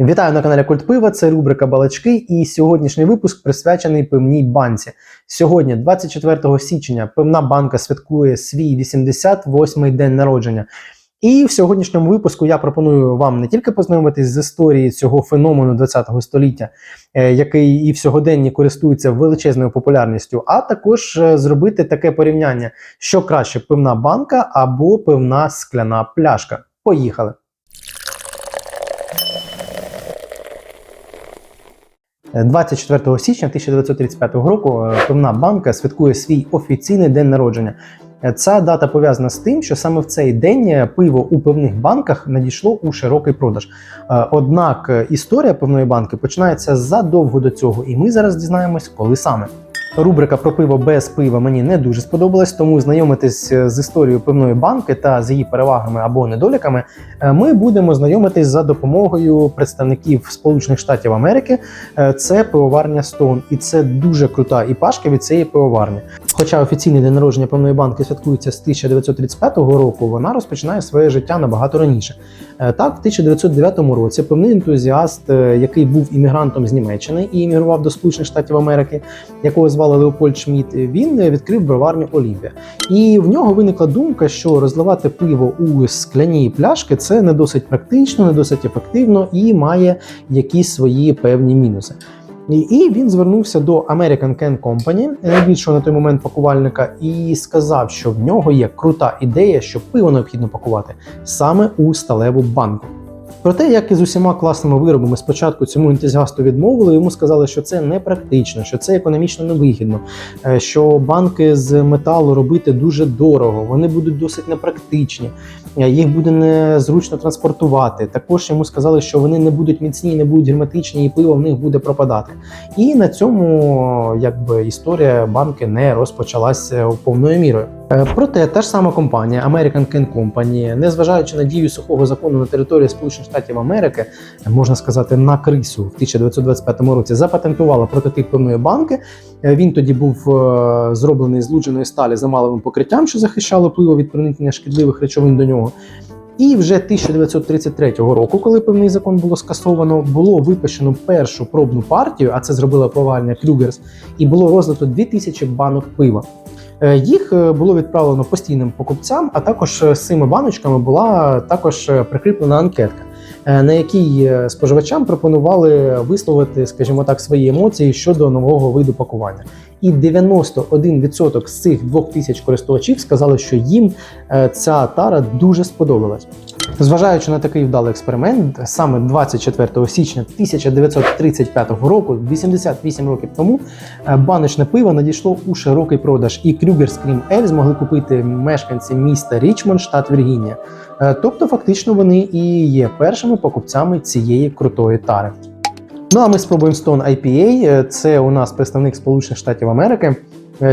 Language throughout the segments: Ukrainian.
Вітаю на каналі Культ Пива. Це рубрика Балачки. І сьогоднішній випуск присвячений пивній банці. Сьогодні, 24 січня, пивна банка святкує свій 88-й день народження. І в сьогоднішньому випуску я пропоную вам не тільки познайомитись з історією цього феномену ХХ століття, е, який і в сьогоденні користується величезною популярністю, а також е, зробити таке порівняння, що краще пивна банка або пивна скляна пляшка. Поїхали! 24 січня 1935 року е, пивна банка святкує свій офіційний день народження. Е, Ця дата пов'язана з тим, що саме в цей день е, пиво у пивних банках надійшло у широкий продаж. Е, Однак е, історія пивної банки починається задовго до цього, і ми зараз дізнаємось, коли саме. Рубрика про пиво без пива мені не дуже сподобалась, тому знайомитись е, з історією пивної банки та з її перевагами або недоліками е, ми будемо знайомитись за допомогою представників Сполучених Штатів Америки. Е, Це пивоварня Stone, і це дуже крута іпашка від цієї пивоварні. Хоча офіційний день народження пивної банки святкується з 1935 року, вона розпочинає своє життя набагато раніше. Е, Так, в 1909 році певний ентузіаст, е, який був іммігрантом з Німеччини і іммігрував до Сполучених Штатів Америки, якого звали Леопольд Шмідт, він е, відкрив броварню Олімпія. І в нього виникла думка, що розливати пиво у скляні пляшки це не досить практично, не досить ефективно і має якісь свої певні мінуси. І- він звернувся до American Can Company, найбільшого на той момент пакувальника, і сказав, що в нього є крута ідея, що пиво необхідно пакувати саме у сталеву банку. Проте, як і з усіма класними виробами, спочатку цьому ентузіасту відмовили, йому сказали, що це непрактично, що це економічно невигідно, е, що банки з металу робити дуже дорого, вони будуть досить непрактичні, е, їх буде незручно транспортувати. Також йому сказали, що вони не будуть міцні, не будуть герметичні, і пиво в них буде пропадати. І на цьому якби історія банки не розпочалася повною мірою. Е, Проте та ж сама компанія American Can Company, незважаючи на дію сухого закону на території Сполучених Штатів Америки, е, можна сказати, на крису в 1925 році запатентувала прототип пивної банки. Е, Він тоді був зроблений з лудженої сталі з замаловим покриттям, що захищало пиво від проникнення шкідливих речовин до нього. І вже 1933 року, коли певний закон було скасовано, було випущено першу пробну партію, а це зробила повальня Крюгерс, і було розлито 2000 банок пива. Е, Їх е, було відправлено постійним покупцям, а також е, з цими баночками була також прикріплена анкетка, на якій споживачам пропонували висловити, скажімо так, свої емоції щодо нового виду пакування. І 91% з цих 2000 користувачів сказали, що їм ця тара дуже сподобалась. Зважаючи на такий вдалий експеримент, саме 24 січня 1935 року, 88 років тому, е, баночне пиво надійшло у широкий продаж, і Крюгер Скрім Ель змогли купити мешканці міста Річмонд, штат Віргінія. Е, Тобто, фактично, вони і є першими покупцями цієї крутої тари. Ну а ми спробуємо Stone IPA. Е, Це у нас представник Сполучених Штатів Америки.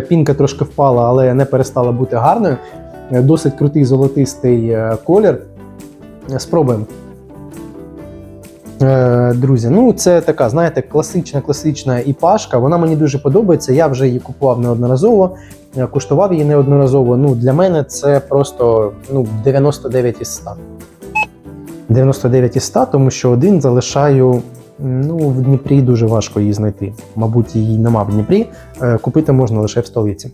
Пінка трошки впала, але не перестала бути гарною. Досить крутий золотистий колір. Спробуємо. Е, Друзі, ну це така, знаєте, класична класична іпашка. Вона мені дуже подобається. Я вже її купував неодноразово, е, куштував її неодноразово. Ну, для мене це просто ну, 99 із 100. 99 із 100, тому що один залишаю. Ну, в Дніпрі дуже важко її знайти. Мабуть, її нема в Дніпрі. Е, Купити можна лише в столиці.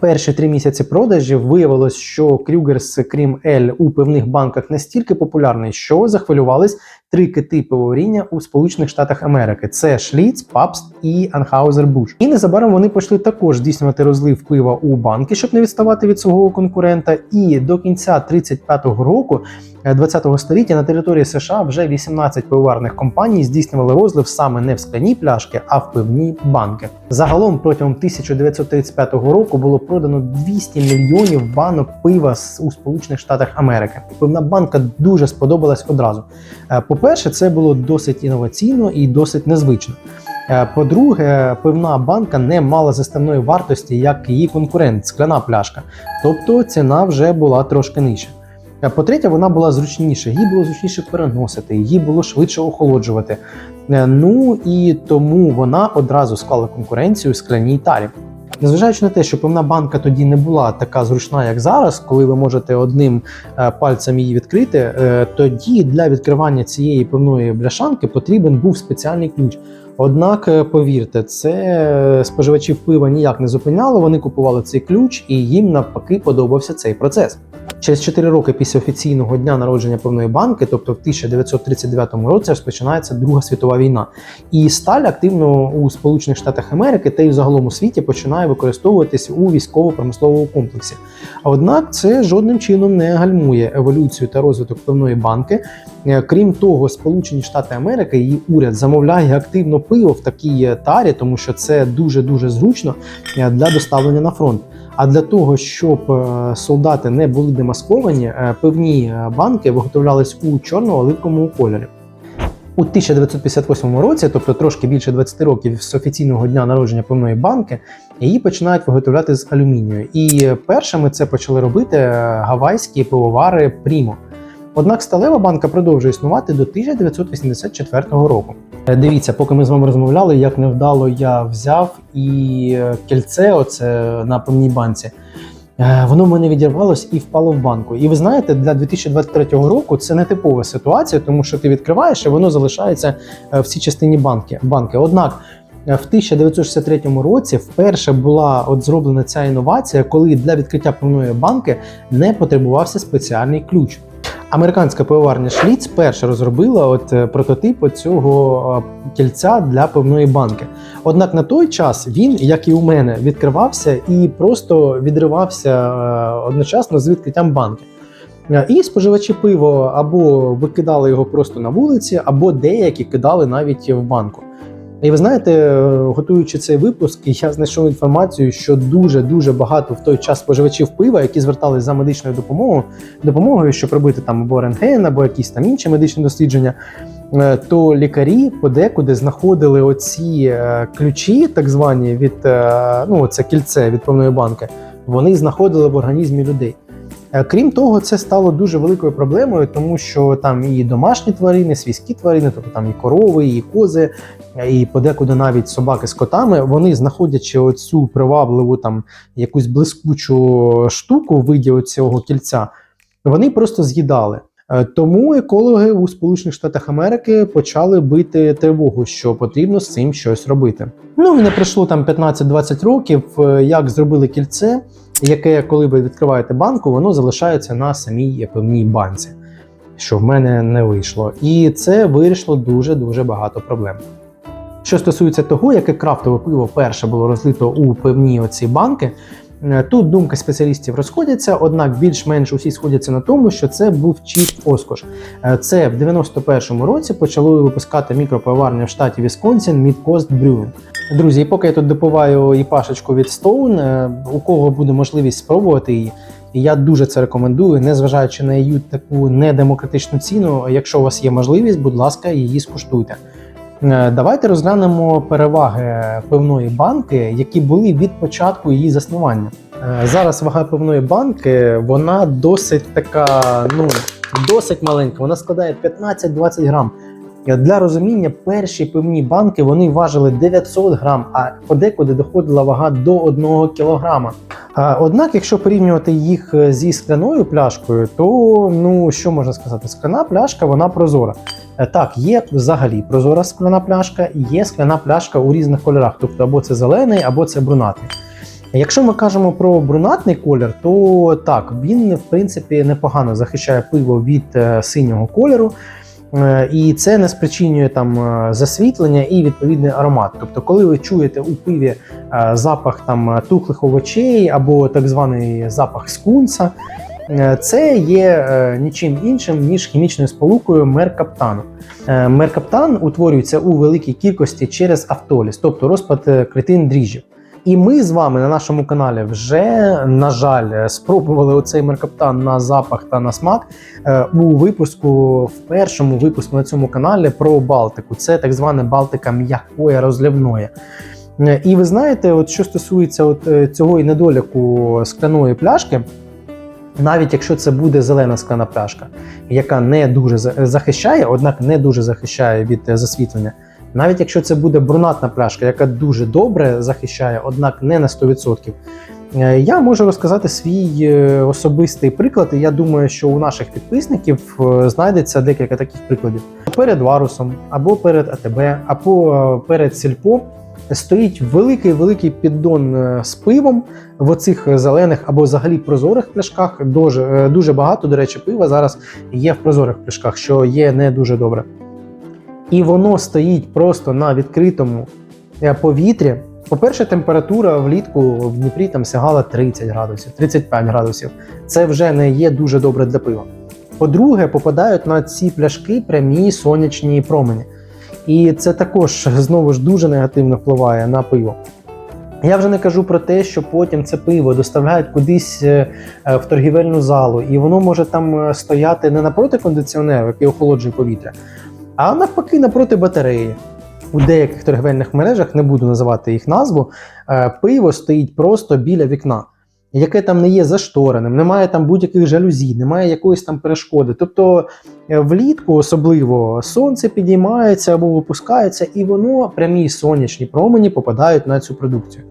Перші три місяці продажів виявилось, що Крюгерс Крім Ель у певних банках настільки популярний, що захвилювались три кити пивоваріння у Сполучених Штатах Америки: це Шліц, Пабст і Анхаузер Буш. І незабаром вони почали також здійснювати розлив пива у банки, щоб не відставати від свого конкурента. І до кінця 35-го року. е, 20-го століття на території США вже 18 пивоварних компаній здійснювали розлив саме не в скляні пляшки, а в пивні банки. Загалом протягом 1935 року було продано 200 мільйонів банок пива у Сполучених Штатах Америки. Пивна банка дуже сподобалась одразу. Е, По-перше, це було досить інноваційно і досить незвично. Е, По-друге, пивна банка не мала заставної вартості, як її конкурент, скляна пляшка. Тобто ціна вже була трошки нижча. Е, По-третє, вона була зручніша, її було зручніше переносити, її було швидше охолоджувати. Е, Ну і тому вона одразу склала конкуренцію скляній тарі. Незважаючи на те, що певна банка тоді не була така зручна, як зараз, коли ви можете одним е, пальцем її відкрити, е, тоді для відкривання цієї певної бляшанки потрібен був спеціальний ключ. Однак, е, повірте, це споживачів пива ніяк не зупиняло. Вони купували цей ключ, і їм навпаки подобався цей процес. Через 4 роки після офіційного дня народження пивної банки, тобто в 1939 році, розпочинається Друга світова війна. І сталь активно у Сполучених Штатах Америки та й загалом у світі починає використовуватись у військово-промисловому комплексі. Однак це жодним чином не гальмує еволюцію та розвиток пивної банки. Е, Крім того, Сполучені Штати Америки її уряд замовляє активно пиво в такій тарі, тому що це дуже дуже зручно е, для доставлення на фронт. А для того, щоб е, солдати не були демасковані, е, пивні е, банки виготовлялись у чорно-оливковому кольорі. У 1958 році, тобто трошки більше 20 років з офіційного дня народження пивної банки, її починають виготовляти з алюмінію. І першими це почали робити гавайські пивовари Primo. Однак сталева банка продовжує існувати до 1984 року. Е, Дивіться, поки ми з вами розмовляли, як невдало я взяв і е, кільце, оце на певній банці. е, Воно в мене відірвалось і впало в банку. І ви знаєте, для 2023 року це не типова ситуація, тому що ти відкриваєш і воно залишається в цій частині банки. банки. Однак в 1963 році вперше була от зроблена ця інновація, коли для відкриття пивної банки не потребувався спеціальний ключ. Американська пивоварня Шліц перша розробила от е, прототип цього е, кільця для пивної банки. Однак на той час він, як і у мене, відкривався і просто відривався е, одночасно з відкриттям банки. І споживачі пиво або викидали його просто на вулиці, або деякі кидали навіть в банку. І ви знаєте, готуючи цей випуск, я знайшов інформацію, що дуже дуже багато в той час споживачів пива, які звертались за медичною допомогою, допомогою, щоб робити там або рентген, або якісь там інші медичні дослідження. е, То лікарі подекуди знаходили оці е, ключі, так звані від е, ну це кільце від певної банки. Вони знаходили в організмі людей. Е, Крім того, це стало дуже великою проблемою, тому що там і домашні тварини, свійські тварини, тобто там і корови, і кози, е, і подекуди навіть собаки з котами, вони знаходячи оцю привабливу там якусь блискучу штуку в виді цього кільця, вони просто з'їдали. Е, Тому екологи у Сполучених Штатах Америки почали бити тривогу, що потрібно з цим щось робити. Ну і не пройшло там 15-20 років, е, як зробили кільце, яке, коли ви відкриваєте банку, воно залишається на самій певній банці, що в мене не вийшло. І це вирішило дуже дуже багато проблем. Що стосується того, яке крафтове пиво перше було розлито у певні оці банки, е, тут думки спеціалістів розходяться, однак більш-менш усі сходяться на тому, що це був чіп Оскош. Е, Це в 91-му році почали випускати мікропивоварня в штаті Вісконсін Midcoast Brewing. Друзі, і поки я тут допиваю і пашечку від Stone, е, у кого буде можливість спробувати її, я дуже це рекомендую, незважаючи на її таку недемократичну ціну. Якщо у вас є можливість, будь ласка, її скуштуйте. Е, Давайте розглянемо переваги пивної банки, які були від початку її заснування. Е, Зараз вага пивної банки вона досить така, ну досить маленька. Вона складає 15-20 грам. Е, Для розуміння, перші пивні банки вони важили 900 грам, а подекуди доходила вага до 1 кілограма. Однак, якщо порівнювати їх зі скляною пляшкою, то ну що можна сказати, скляна пляшка вона прозора. Е, Так, є взагалі прозора скляна пляшка, і є скляна пляшка у різних кольорах, тобто або це зелений, або це брунатний. Якщо ми кажемо про брунатний колір, то так, він в принципі непогано захищає пиво від е, синього кольору. Е, І це не спричинює там засвітлення і відповідний аромат. Тобто, коли ви чуєте у пиві запах там тухлих овочей або так званий запах скунса, це є е, нічим іншим ніж хімічною сполукою меркаптану. Е, Меркаптан утворюється у великій кількості через автоліз, тобто розпад е, клітин дріжджів. І ми з вами на нашому каналі вже, на жаль, е, спробували оцей меркаптан на запах та на смак е, у випуску, в першому випуску на цьому каналі про Балтику. Це так звана Балтика м'якої розливної. Е, І ви знаєте, от що стосується от е, цього і недоліку скляної пляшки, навіть якщо це буде зелена скляна пляшка, яка не дуже захищає, однак не дуже захищає від е, засвітлення. Навіть якщо це буде брунатна пляшка, яка дуже добре захищає, однак не на 100%. Е, Я можу розказати свій е, особистий приклад, і я думаю, що у наших підписників знайдеться декілька таких прикладів. Перед Варусом, або перед АТБ, або перед Сільпо стоїть великий великий піддон е, з пивом в оцих зелених або взагалі прозорих пляшках. Дуже, е, дуже багато, до речі, пива зараз є в прозорих пляшках, що є не дуже добре. І воно стоїть просто на відкритому е, повітрі. По-перше, температура влітку в Дніпрі там сягала 30 градусів, 35 градусів. Це вже не є дуже добре для пива. По-друге, попадають на ці пляшки прямі сонячні промені. І це також знову ж дуже негативно впливає на пиво. Я вже не кажу про те, що потім це пиво доставляють кудись е, е, в торгівельну залу, і воно може там е, стояти не напроти кондиціонеру, який охолоджує повітря, а навпаки напроти батареї. У деяких торгівельних мережах, не буду називати їх назву, пиво стоїть просто біля вікна, яке там не є заштореним, немає там будь-яких жалюзі, немає якоїсь там перешкоди. Тобто е, влітку особливо сонце підіймається або випускається, і воно прямі сонячні промені попадають на цю продукцію.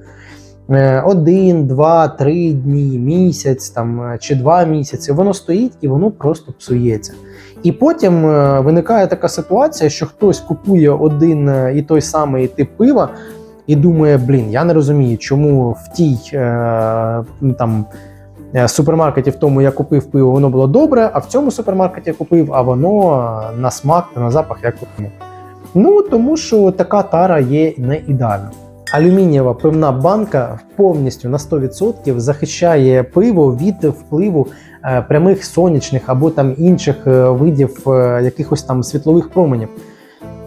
Е, Один, два, три дні, місяць там е, чи два місяці воно стоїть і воно просто псується. І потім виникає така ситуація, що хтось купує один і той самий тип пива і думає: блін, я не розумію, чому в тій е, там. е, Супермаркеті в тому я купив пиво, воно було добре, а в цьому супермаркеті я купив, а воно на смак та на запах як купив. Ну тому що така тара є не ідеальна. Алюмінієва пивна банка повністю на 100% захищає пиво від впливу е, прямих сонячних або там інших е, видів якихось там світлових променів.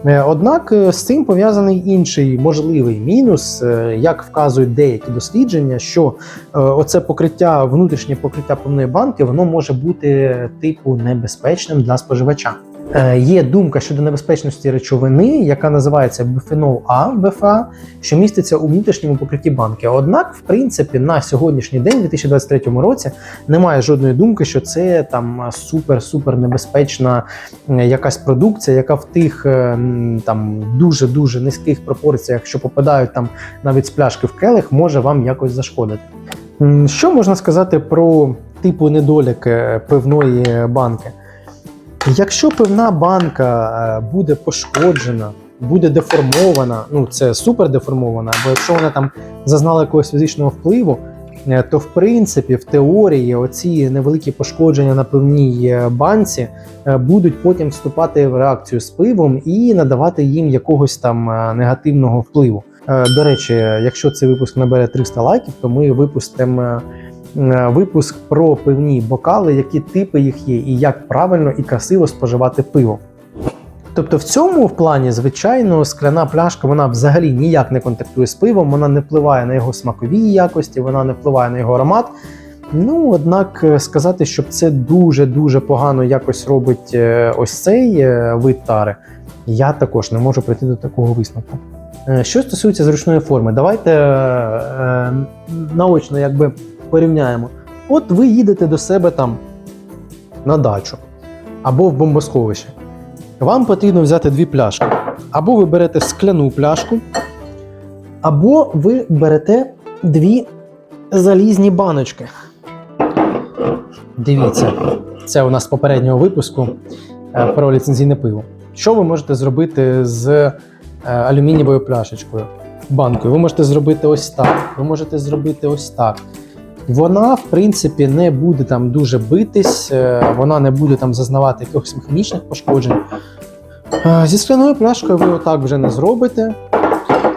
Е, Однак е, з цим пов'язаний інший можливий мінус, е, як вказують деякі дослідження, що оце покриття, внутрішнє покриття повної банки, воно може бути типу небезпечним для споживача. Е, Є думка щодо небезпечності речовини, яка називається біфенол А БФА, що міститься у внутрішньому покритті банки. Однак, в принципі, на сьогоднішній день, у 2023 році, немає жодної думки, що це там супер-супер небезпечна якась продукція, яка в тих е, там дуже дуже низьких пропорціях, що попадають там навіть з пляшки в келих, може вам якось зашкодити. Що можна сказати про типу недолік е, пивної банки? Якщо пивна банка е, буде пошкоджена, буде деформована, ну це супер деформована, або якщо вона там зазнала якогось фізичного впливу, е, то в принципі в теорії оці невеликі пошкодження на пивній е, банці будуть потім вступати в реакцію з пивом і надавати їм якогось там негативного впливу. До речі, якщо цей випуск набере 300 лайків, то ми випустимо випуск про пивні бокали, які типи їх є, і як правильно і красиво споживати пиво. Тобто в цьому в плані, звичайно, скляна пляшка вона взагалі ніяк не контактує з пивом, вона не впливає на його смакові якості, вона не впливає на його аромат. Ну, однак е, сказати, щоб це дуже-дуже погано якось робить е, ось цей е, вид тари, я також не можу прийти до такого висновку. Е, Що стосується зручної форми, давайте е, е, наочно якби порівняємо. От ви їдете до себе там на дачу або в бомбосховище. Вам потрібно взяти дві пляшки. Або ви берете скляну пляшку, або ви берете дві залізні баночки. Дивіться, це у нас попереднього випуску е, про ліцензійне пиво. Що ви можете зробити з е, алюмінієвою пляшечкою, банкою? Ви можете зробити ось так. Ви можете зробити ось так. Вона, в принципі, не буде там дуже битись, е, вона не буде там зазнавати якихось механічних пошкоджень. Е, Зі скляною пляшкою ви отак вже не зробите.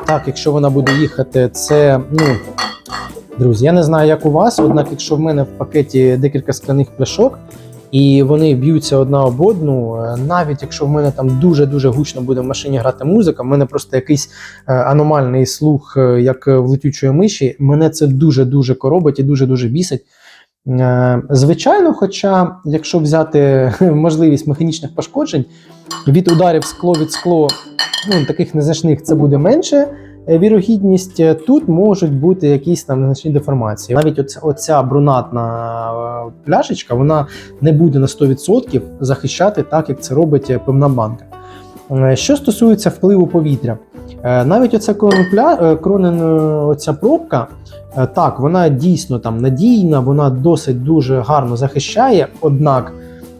Так, якщо вона буде їхати, це, ну, друзі, я не знаю, як у вас, однак, якщо в мене в пакеті декілька скляних пляшок, і вони б'ються одна об одну, е, навіть якщо в мене там дуже-дуже гучно буде в машині грати музика, в мене просто якийсь е, аномальний слух, е, як в летючої миші, мене це дуже-дуже коробить і дуже-дуже бісить. Звичайно, хоча, якщо взяти можливість механічних пошкоджень, від ударів скло від скло, ну, таких незначних це буде менше. Е, Вірогідність Е, тут можуть бути якісь там незначні деформації. Навіть оця, оця брунатна е, пляшечка, вона не буде на 100% захищати так, як це робить пивна банка. Що стосується впливу повітря, навіть оця кронпля, е, кронен, оця пробка, так, вона дійсно там надійна, вона досить дуже гарно захищає, однак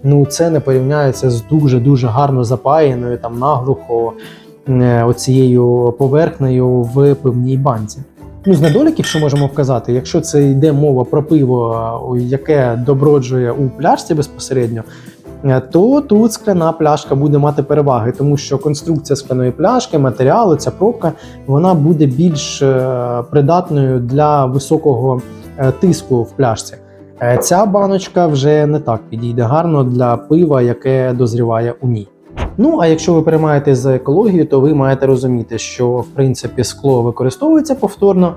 ну, це не порівняється з дуже-дуже гарно запаяною, там наглухо оцією поверхнею в пивній банці. Ну, з недоліків, що можемо вказати, якщо це йде мова про пиво, е, яке доброджує у пляшці безпосередньо, е, то тут скляна пляшка буде мати переваги, тому що конструкція скляної пляшки, матеріали, ця пробка, вона буде більш е, придатною для високого е, тиску в пляшці. Е, Ця баночка вже не так підійде гарно для пива, яке дозріває у ній. Ну а якщо ви переймаєтесь за екологію, то ви маєте розуміти, що в принципі скло використовується повторно,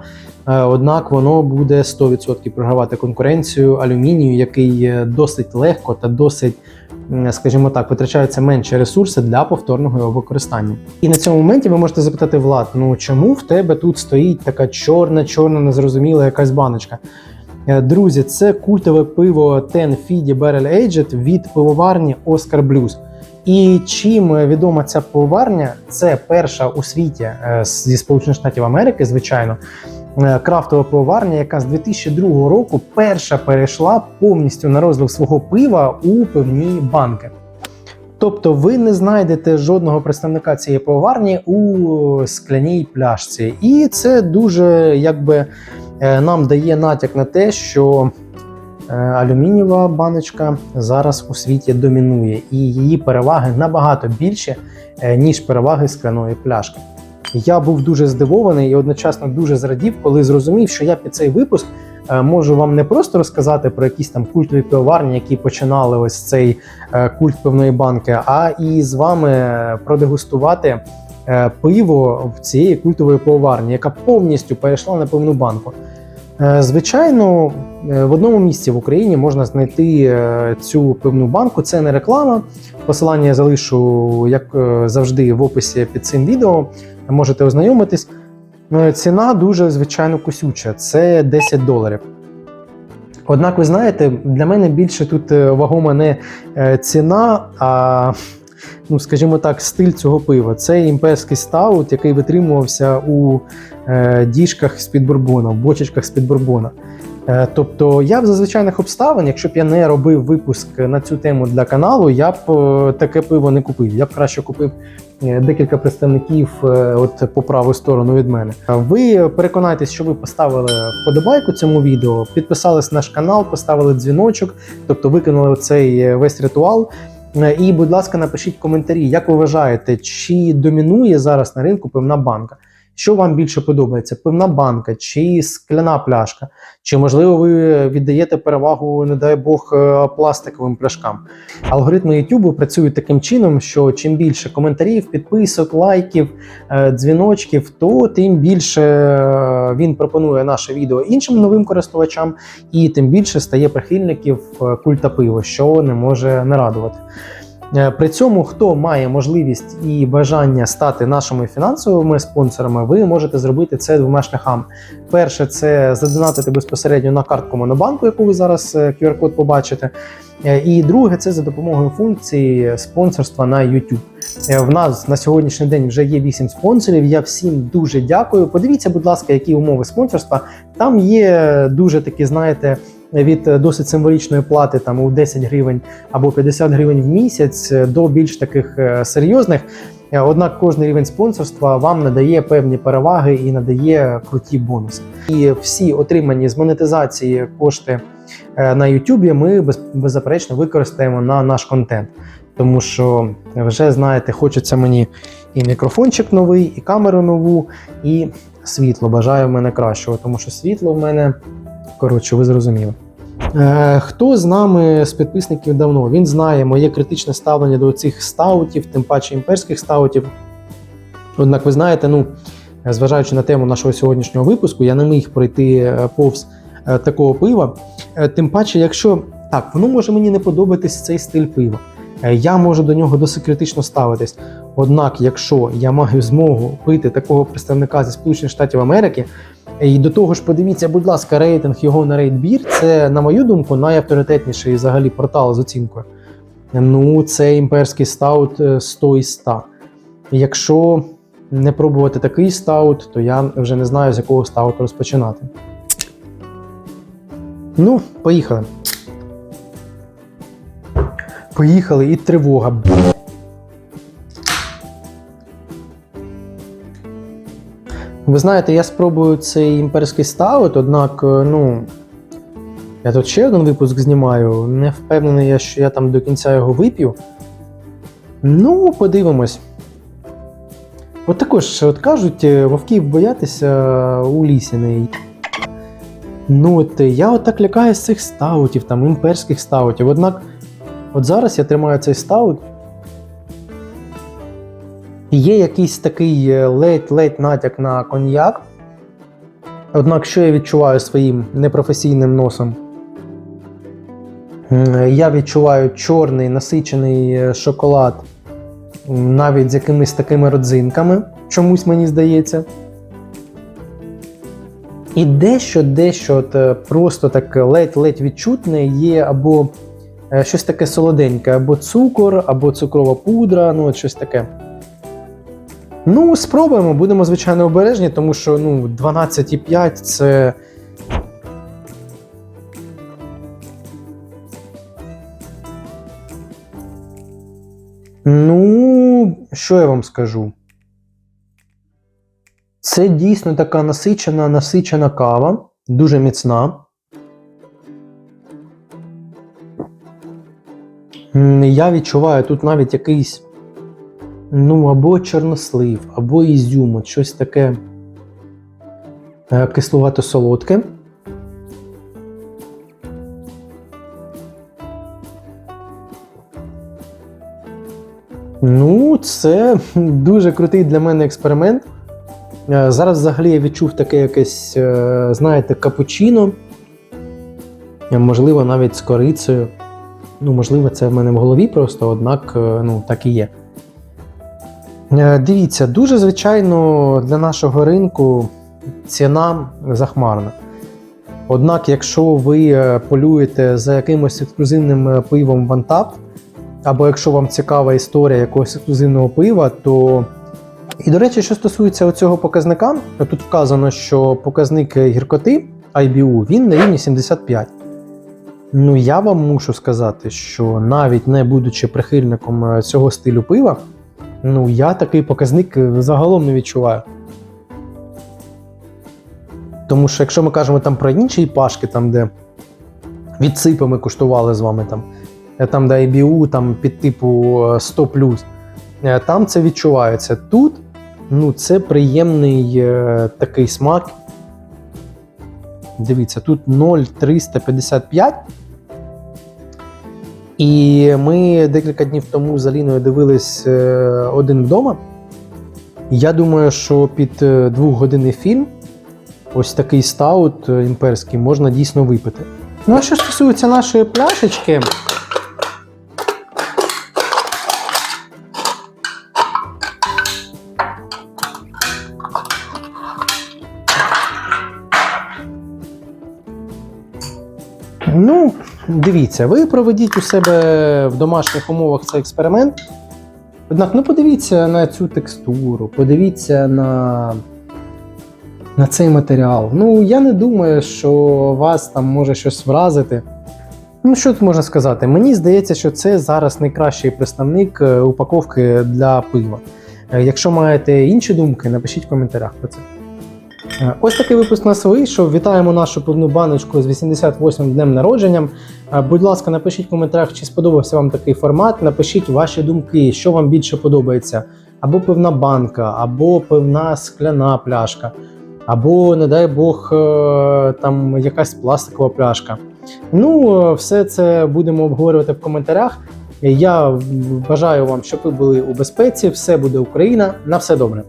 е, однак воно буде 100% програвати конкуренцію алюмінію, який е, досить легко та досить, скажімо так, витрачаються менші ресурси для повторного його використання. І на цьому моменті ви можете запитати Влад, ну чому в тебе тут стоїть така чорна, чорна, незрозуміла якась баночка? Е, Друзі, це культове пиво Ten Fidi Barrel Aged від пивоварні Oscar Blues. І чим е, відома ця пивоварня, це перша у світі е, зі Сполучених Штатів Америки, звичайно, е, крафтова пивоварня, яка з 2002 року перша перейшла повністю на розлив свого пива у пивні банки. Тобто ви не знайдете жодного представника цієї пивоварні у скляній пляшці. І це дуже якби нам дає натяк на те, що алюмінієва баночка зараз у світі домінує, і її переваги набагато більше, е, ніж переваги скляної пляшки. Я був дуже здивований і одночасно дуже зрадів, коли зрозумів, що я під цей випуск е, можу вам не просто розказати про якісь там культові пивоварні, які починали ось цей е, культ пивної банки, а і з вами продегустувати е, пиво в цієї культової пивоварні, яка повністю перейшла на пивну банку. Е, Звичайно, е, в одному місці в Україні можна знайти е, цю пивну банку. Це не реклама. Посилання я залишу, як завжди, в описі під цим відео. Можете ознайомитись. Ціна дуже звичайно кусюча це 10 доларів. Однак, ви знаєте, для мене більше тут вагома не ціна, а ну, скажімо так, стиль цього пива. Це імперський стаут, який витримувався у е, діжках з-під бурбона, в бочечках з-під бурбона. Е, Тобто я б за звичайних обставин, якщо б я не робив випуск на цю тему для каналу, я б е, таке пиво не купив. Я б краще купив е, декілька представників е, от по праву сторону від мене. Ви переконайтесь, що ви поставили вподобайку цьому відео, підписались на наш канал, поставили дзвіночок, тобто виконали цей е, весь ритуал. Е, І, будь ласка, напишіть коментарі, як ви вважаєте, чи домінує зараз на ринку пивна банка? Що вам більше подобається: пивна банка чи скляна пляшка? Чи можливо ви віддаєте перевагу, не дай Бог, е, пластиковим пляшкам? Алгоритми YouTube працюють таким чином, що чим більше коментарів, підписок, лайків, е, дзвіночків, то тим більше е, він пропонує наше відео іншим новим користувачам, і тим більше стає прихильників культа пиво, що не може не радувати. Е, При цьому, хто має можливість і бажання стати нашими фінансовими спонсорами, ви можете зробити це двома шляхами. Перше, це задонатити безпосередньо на картку Монобанку, яку ви зараз е, QR-код побачите. Е, І друге, це за допомогою функції спонсорства на YouTube. Е, В нас на сьогоднішній день вже є 8 спонсорів. Я всім дуже дякую. Подивіться, будь ласка, які умови спонсорства. Там є дуже такі, знаєте, від е, досить символічної плати там у 10 гривень або 50 гривень в місяць е, до більш таких е, серйозних. Однак кожний рівень спонсорства вам надає певні переваги і надає круті бонуси. І всі отримані з монетизації кошти на YouTube ми без, беззаперечно використаємо на наш контент. Тому що вже знаєте, хочеться мені і мікрофончик новий, і камеру нову, і світло. Бажаю мене кращого, тому що світло в мене коротше, ви зрозуміли. Е, Хто з нами з підписників давно? Він знає моє критичне ставлення до цих стаутів, тим паче імперських стаутів. Однак, ви знаєте, ну, зважаючи на тему нашого сьогоднішнього випуску, я не міг пройти е, повз е, такого пива. Е, Тим паче, якщо так, воно може мені не подобатись цей стиль пива. Е, Я можу до нього досить критично ставитись. Однак, якщо я маю змогу пити такого представника зі Сполучених Штатів Америки, і до того ж, подивіться, будь ласка, рейтинг його на RateBeer – це, на мою думку, найавторитетніший взагалі портал з оцінкою. Ну, це імперський стаут е, 100 із 100. Якщо не пробувати такий стаут, то я вже не знаю, з якого стауту розпочинати. Ну, поїхали. Поїхали і тривога. Ви знаєте, я спробую цей імперський стаут, однак, е, ну. Я тут ще один випуск знімаю. Не впевнений, я, що я там до кінця його вип'ю. Ну, подивимось. От також от кажуть, е, вовків боятися у лісі не Ну, от е, я от так лякаюсь цих стаутів, там, імперських стаутів. Однак, от зараз я тримаю цей стаут. Є якийсь такий ледь-ледь натяк на коньяк. Однак, що я відчуваю своїм непрофесійним носом? Я відчуваю чорний насичений е, шоколад, навіть з якимись такими родзинками, чомусь мені здається. І дещо, дещо от, е, просто так ледь-ледь відчутне є або щось таке солоденьке, або цукор, або цукрова пудра, ну от щось таке. Ну, спробуємо, будемо звичайно обережні, тому що ну, 12,5 це. Ну, що я вам скажу? Це дійсно така насичена, насичена кава, дуже міцна. Я відчуваю тут навіть якийсь ну, або чорнослив, або ізюм, от щось таке е, кислувато-солодке. Ну, це дуже крутий для мене експеримент. Е, Зараз взагалі я відчув таке якесь, е, знаєте, капучино. Можливо, навіть з корицею. Ну, можливо, це в мене в голові просто, однак е, ну, так і є. Е, Дивіться, дуже звичайно для нашого ринку ціна захмарна. Однак, якщо ви е, полюєте за якимось ексклюзивним пивом Вантап, або якщо вам цікава історія якогось ексклюзивного пива, то. І, до речі, що стосується цього показника, тут вказано, що показник гіркоти IBU він на рівні 75. Ну, я вам мушу сказати, що навіть не будучи прихильником е, цього стилю пива, ну я такий показник е, загалом не відчуваю. Тому що якщо ми кажемо там про інші пашки, там, де відсипи ми куштували з вами, там, е, там де IBU там, під типу е, 100 е, там це відчувається. Тут ну, це приємний е, такий смак. Дивіться, тут 0,355. І ми декілька днів тому з Аліною дивились е, один вдома. Я думаю, що під е, двохгодинний фільм ось такий стаут е, імперський можна дійсно випити. Ну, а що стосується нашої пляшечки. Дивіться, ви проведіть у себе в домашніх умовах цей експеримент. Однак, ну подивіться на цю текстуру, подивіться на, на цей матеріал. Ну, я не думаю, що вас там може щось вразити. Ну, що тут можна сказати? Мені здається, що це зараз найкращий представник е, упаковки для пива. Е, Якщо маєте інші думки, напишіть в коментарях про це. Е, Ось такий випуск нас вийшов. Вітаємо нашу повну баночку з 88 днем народженням. Е, Будь ласка, напишіть в коментарях, чи сподобався вам такий формат. Напишіть ваші думки, що вам більше подобається. Або пивна банка, або пивна скляна пляшка, або, не дай Бог, е, там якась пластикова пляшка. Ну, все це будемо обговорювати в коментарях. Я бажаю вам, щоб ви були у безпеці. Все буде Україна. На все добре.